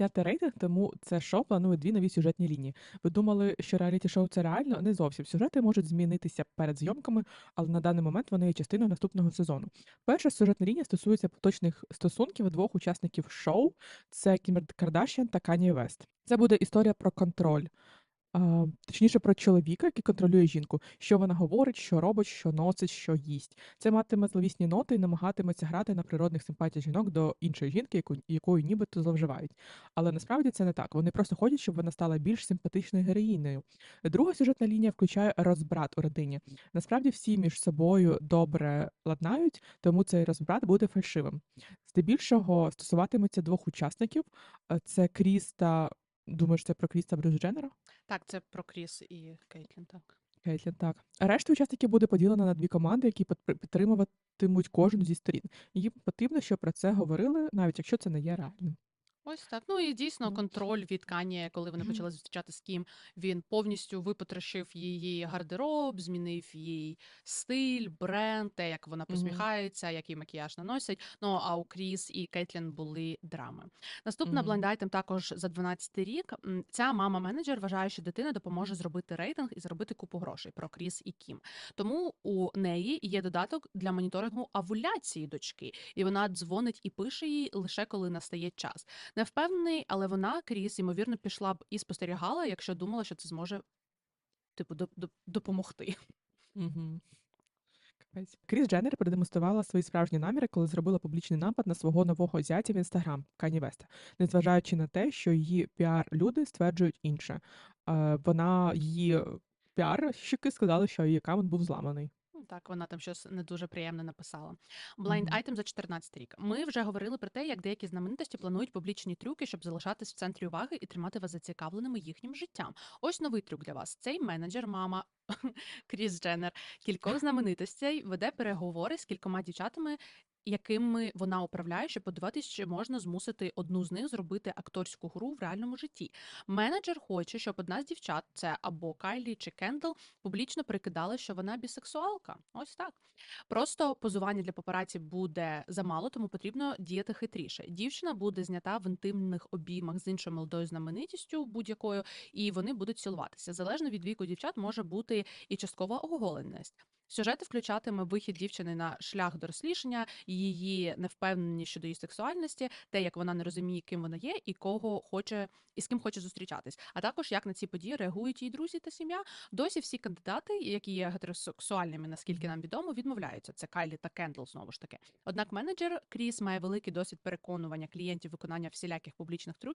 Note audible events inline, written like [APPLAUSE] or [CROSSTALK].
підняти рейтинг, тому це шоу планує дві нові сюжетні лінії. Ви думали, що реаліті-шоу це реально? Не зовсім. Сюжети можуть змінитися перед зйомками, але на даний момент вони є частиною наступного сезону. Перша сюжетна лінія стосується поточних стосунків двох учасників шоу: це Кім Кардашян та Кані Вест. Це буде історія про контроль. А, точніше, про чоловіка, який контролює жінку, що вона говорить, що робить, що носить, що їсть. Це матиме зловісні ноти і намагатиметься грати на природних симпатіях жінок до іншої жінки, яку, якою нібито зловживають. Але насправді це не так. Вони просто хочуть, щоб вона стала більш симпатичною героїнею. Друга сюжетна лінія включає розбрат у родині. Насправді всі між собою добре ладнають, тому цей розбрат буде фальшивим. Здебільшого стосуватиметься двох учасників: це Кріс та думаєш, це про Кріста Брюс Дженнера? Так, це про Кріс і Кейтлін, так. Кейтлін, так. Решта учасників буде поділена на дві команди, які під- підтримуватимуть кожну зі сторін. Їм потрібно, щоб про це говорили, навіть якщо це не є реальним. Ось так. Ну і дійсно контроль від Кані, коли вони почали зустрічати з Кім, він повністю випотрошив її гардероб, змінив їй стиль, бренд, те, як вона посміхається, який макіяж наносить. Ну а у Кріс і Кейтлін були драми. Наступна blind item також за 12 рік. Ця мама-менеджер вважає, що дитина допоможе зробити рейтинг і заробити купу грошей про Кріс і Кім. Тому у неї є додаток для моніторингу овуляції дочки, і вона дзвонить і пише їй лише коли настає час. Не впевнений, але вона Кріс, ймовірно, пішла б і спостерігала, якщо думала, що це зможе типу доп- доп- допомогти. Капець. Кріс Дженнер продемонструвала свої справжні наміри, коли зробила публічний напад на свого нового зятя в інстаграм Кані Веста, незважаючи на те, що її піар-люди стверджують інше. Е, Вона її піарщики сказали, що її аккаунт був зламаний. Так, вона там щось не дуже приємне написала. Blind Мгм. item за 14 рік. Ми вже говорили про те, як деякі знаменитості планують публічні трюки, щоб залишатись в центрі уваги і тримати вас зацікавленими їхнім життям. Ось новий трюк для вас. Цей менеджер, мама [LAUGHS] Кріс Дженнер, кількох знаменитостей веде переговори з кількома дівчатами. Якими вона управляє, щоб подивитись, чи можна змусити одну з них зробити акторську гру в реальному житті. Менеджер хоче, щоб одна з дівчат, це або Кайлі чи Кендл, публічно прикидала, що вона бісексуалка. Ось так. Просто позування для папараці буде замало, тому потрібно діяти хитріше. Дівчина буде знята в інтимних обіймах з іншою молодою знаменитістю будь-якою, і вони будуть цілуватися. Залежно від віку дівчат може бути і часткова оголеність. Сюжети включатиме вихід дівчини на шлях дорослішання, її невпевненість щодо її сексуальності, те, як вона не розуміє, ким вона є, і кого хоче, і з ким хоче зустрічатись. А також як на ці події реагують її друзі та сім'я. Досі всі кандидати, які є гетеросексуальними, наскільки нам відомо, відмовляються. Це Кайлі та Кендл знову ж таки. Однак менеджер Кріс має великий досвід переконування клієнтів виконання всіляких публічних трюків.